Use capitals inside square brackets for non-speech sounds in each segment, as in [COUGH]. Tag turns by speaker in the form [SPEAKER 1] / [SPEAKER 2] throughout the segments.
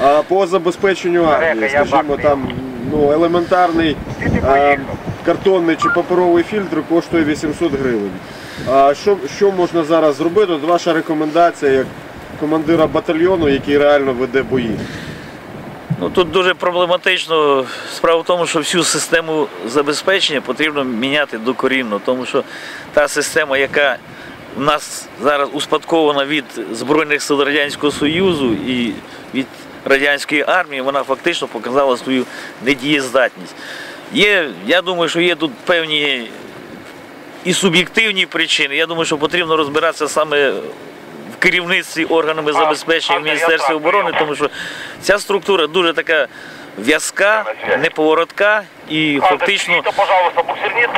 [SPEAKER 1] А по забезпеченню армії, скажімо, там ну, елементарний е, картонний чи паперовий фільтр коштує 800 гривень. А що, що можна зараз зробити? От ваша рекомендація як командира батальйону, який реально веде бої.
[SPEAKER 2] Ну тут дуже проблематично. Справа в тому, що всю систему забезпечення потрібно міняти докорінно, тому що та система, яка в нас зараз успадкована від Збройних сил Радянського Союзу і від радянської армії, вона фактично показала свою недієздатність. Є, я думаю, що є тут певні і суб'єктивні причини. Я думаю, що потрібно розбиратися саме в керівництві органами забезпечення в Міністерстві оборони, тому що ця структура дуже така в'язка, неповоротка і фактично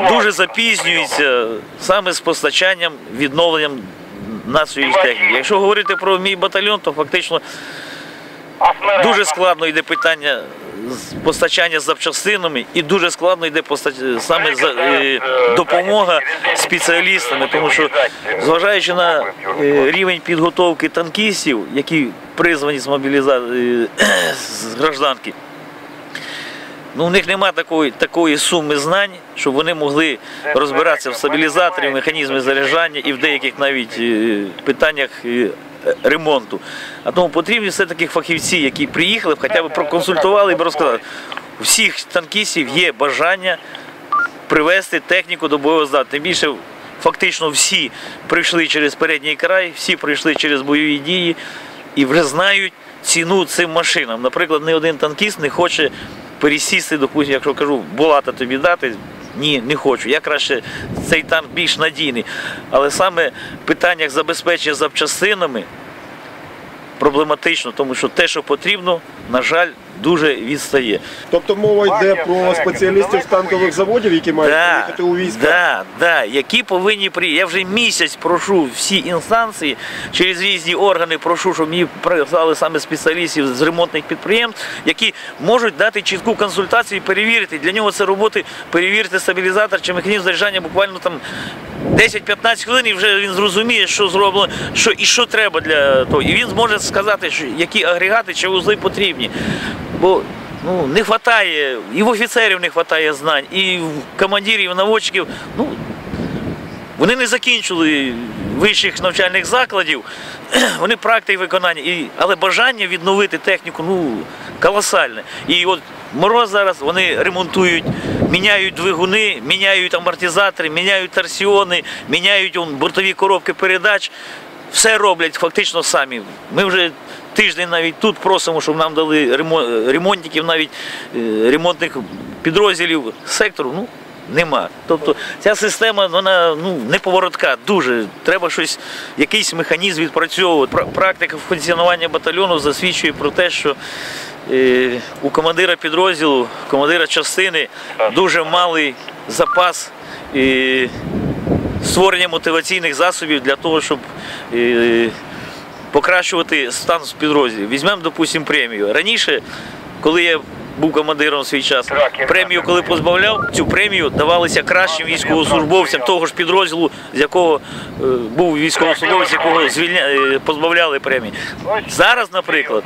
[SPEAKER 2] дуже запізнюється саме з постачанням, відновленням нашої техніки. Якщо говорити про мій батальйон, то фактично дуже складно йде питання з постачання запчастинами і дуже складно йде поста- саме за- е, допомога спеціалістами, тому що зважаючи на е, рівень підготовки танкістів, які призвані з мобілізації з гражданки. Ну, у них немає такої, такої суми знань, щоб вони могли розбиратися в стабілізаторі, в механізмі заряджання і в деяких навіть е, питаннях е, ремонту. А тому потрібні все таки фахівці, які приїхали, хоча б проконсультували і розказали. У всіх танкістів є бажання привести техніку до бойового здатку. Тим більше фактично всі прийшли через передній край, всі прийшли через бойові дії і вже знають ціну цим машинам. Наприклад, ні один танкіст не хоче пересісти, допустим, якщо кажу, булата тобі дати. Ні, не хочу. Я краще цей танк більш надійний. Але саме в питаннях забезпечення запчастинами проблематично, тому що те, що потрібно, на жаль, дуже відстає.
[SPEAKER 1] Тобто мова йде про спеціалістів з танкових заводів, які мають
[SPEAKER 2] Да,
[SPEAKER 1] приїхати у війська.
[SPEAKER 2] да, да, які повинні приїхати. Я вже місяць прошу всі інстанції через різні органи, прошу, щоб мені прислали саме спеціалістів з ремонтних підприємств, які можуть дати чітку консультацію і перевірити. Для нього це роботи перевірити стабілізатор чи механізм заряджання буквально там 10-15 хвилин, і вже він зрозуміє, що зроблено, що і що треба для того. І він зможе сказати, що які агрегати чи вузли потрібні. Бо ну, не вистачає, і в офіцерів не вистачає знань, і в командирів, і наводчиків. Ну, вони не закінчили вищих навчальних закладів, [CLEARS THROAT] вони практики виконання, і, але бажання відновити техніку ну, колосальне. І от мороз зараз вони ремонтують, міняють двигуни, міняють амортизатори, міняють торсіони, міняють он, бортові коробки передач. Все роблять фактично самі. Ми вже тиждень навіть тут просимо, щоб нам дали ремон- ремонтників, навіть е, ремонтних підрозділів сектору. Ну, нема. Тобто ця система вона ну, не поворотка, дуже. Треба щось, якийсь механізм відпрацьовувати. Практика функціонування батальйону засвідчує про те, що е, у командира підрозділу, командира частини дуже малий запас. е, створення мотиваційних засобів для того, щоб е, покращувати стан підрозділів. Візьмемо, допустимо, премію. Раніше, коли я був командиром свій час, премію, коли позбавляв, цю премію давалися кращим військовослужбовцям того ж підрозділу, з якого е, був військовослужбовець, якого звільня... е, позбавляли премії. Зараз, наприклад,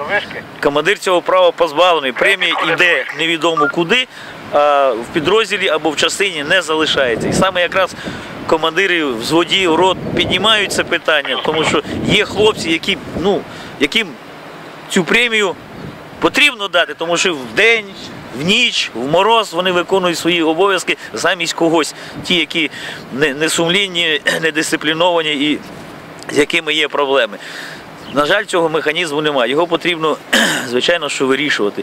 [SPEAKER 2] командир цього права позбавлений. Премія йде невідомо куди, а в підрозділі або в частині не залишається. І саме якраз командири взводів, рот піднімають це питання, тому що є хлопці, які, ну, яким цю премію потрібно дати, тому що в день, в ніч, в мороз вони виконують свої обов'язки замість когось, ті, які не- несумлінні, [CLEARS THROAT] недисципліновані і з якими є проблеми. На жаль, цього механізму немає. Його потрібно, [CLEARS THROAT] звичайно, що вирішувати.